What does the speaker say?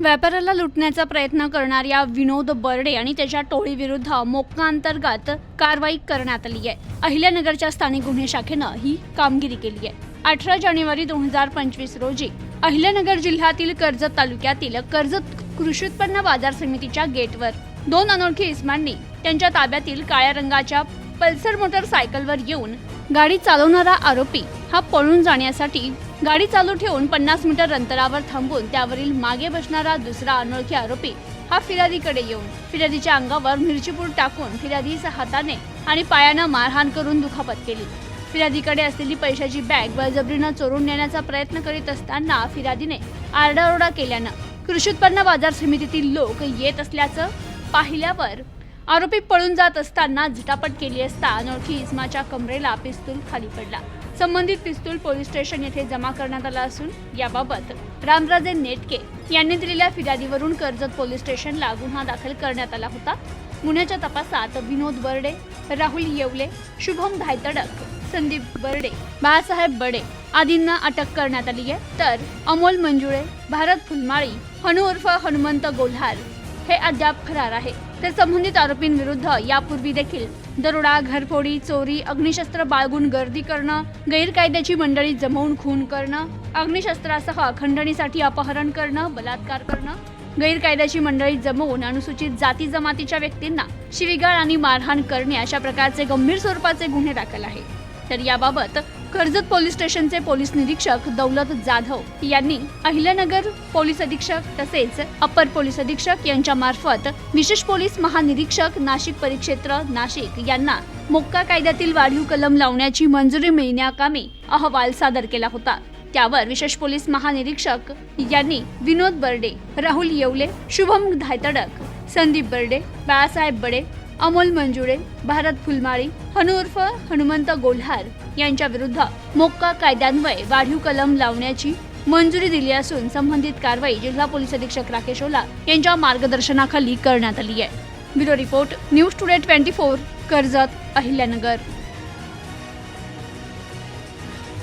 व्यापाऱ्याला लुटण्याचा प्रयत्न करणाऱ्या विनोद बर्डे आणि त्याच्या टोळीविरुद्ध मोक्काअंतर्गत कारवाई करण्यात आली आहे. अहिल्यानगरच्या स्थानिक गुन्हे शाखेनं ही कामगिरी केली आहे. अठरा जानेवारी दोन हजार पंचवीस रोजी अहिल्यानगर जिल्ह्यातील कर्जत तालुक्यातील कर्जत कृषी उत्पन्न बाजार समितीच्या गेटवर दोन अनोळखी इस्मांनी त्यांच्या ताब्यातील काळ्या रंगाच्या पल्सर मोटरसायकलवर येऊन गाडी चालवणारा आरोपी हा पळून जाण्यासाठी गाडी चालू ठेवून पन्नास मीटर अंतरावर थांबून त्यावरील मागे बसणारा दुसरा अनोळखी आरोपी हा फिर्यादीकडे येऊन फिर्यादीच्या अंगावर मिरचीपूर टाकून फिर्यादीच्या हाताने आणि पायानं मारहाण करून दुखापत केली. फिर्यादीकडे असलेली पैशाची बॅग बळजबरीनं चोरून नेण्याचा प्रयत्न करीत असताना फिर्यादीने आरडाओरडा केल्यानं कृषी उत्पन्न बाजार समितीतील लोक येत असल्याचं पाहिल्यावर आरोपी पळून जात असताना झटापट केली असता अनोळखी इस्माच्या कमरेला पिस्तूल खाली पडला. संबंधित पिस्तूल पोलीस स्टेशन येथे जमा करण्यात आला असून याबाबत रामराजे नेटके यांनी दिलेल्या फिर्यादीवरून कर्जत पोलीस स्टेशनला गुन्हा दाखल करण्यात आला होता. गुन्ह्याच्या तपासात विनोद बर्डे राहुल येवले शुभम धायतडक संदीप बर्डे बाळासाहेब बडे आदींना अटक करण्यात आली आहे. तर अमोल मंजुळे भारत फुलमाळी हनु उर्फ हनुमंत गोल्हार हे अद्याप फरार आहे तर संबंधित आरोपींविरुद्ध यापूर्वी देखील दरोडा घरफोडी चोरी अग्निशस्त्र बाळगून गर्दी करणं गैरकायद्याची मंडळी जमवून खून करणं अग्निशस्त्रासह खंडणीसाठी अपहरण करणं बलात्कार करणं गैरकायद्याची मंडळी जमवून अनुसूचित जाती जमातीच्या व्यक्तींना शिवीगाळ आणि मारहाण करणे अशा प्रकारचे गंभीर स्वरूपाचे गुन्हे दाखल आहे. तर याबाबत कर्जत पोलीस स्टेशनचे पोलीस निरीक्षक दौलत जाधव यांनी अहिल्यानगर पोलीस अधीक्षक तसेच अपर पोलीस अधीक्षक यांच्या मार्फत विशेष पोलीस महानिरीक्षक नाशिक परिक्षेत्र नाशिक यांना मोक्का कायद्यातील वाढीव कलम लावण्याची मंजुरी मिळण्याकामी अहवाल सादर केला होता. त्यावर विशेष पोलीस महानिरीक्षक यांनी विनोद बर्डे राहुल येवले शुभम धायतडक संदीप बर्डे बाळासाहेब बडे अमोल मंजुळे भारत फुलमाळी हनुर्फ हनुमंत गोल्हार यांच्या विरुद्ध मोक्का कायद्यान्वये वाढीव कलम लावण्याची मंजुरी दिली असून संबंधित कारवाई जिल्हा पोलीस अधीक्षक राकेश ओला यांच्या मार्गदर्शनाखाली करण्यात आली आहे. Bureau report news today twenty four Karjat Ahilyanagar.